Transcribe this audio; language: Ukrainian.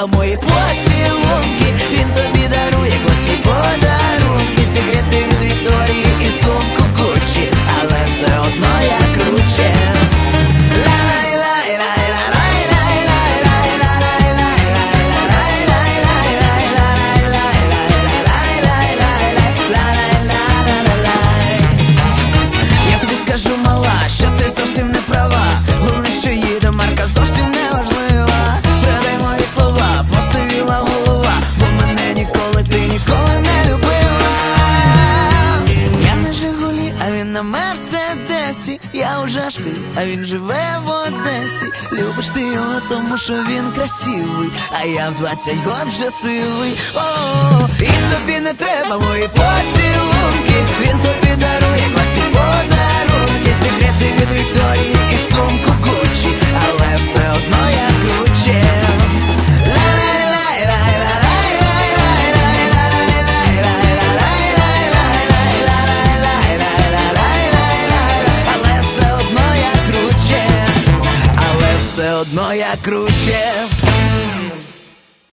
тобі не ніколи ти ніколи не любила. Я на Жигулі, а він на Мерседесі. Я у Жашкові, а він живе в Одесі. Любиш ти його, тому що він красивий, а я в 20 год вже сивий. О, і тобі не треба мої поцілунки. Він тобі дарує класні подарунки, секрети від Вікторії і сумку Гуччі, але все одно я круче. одно я круче.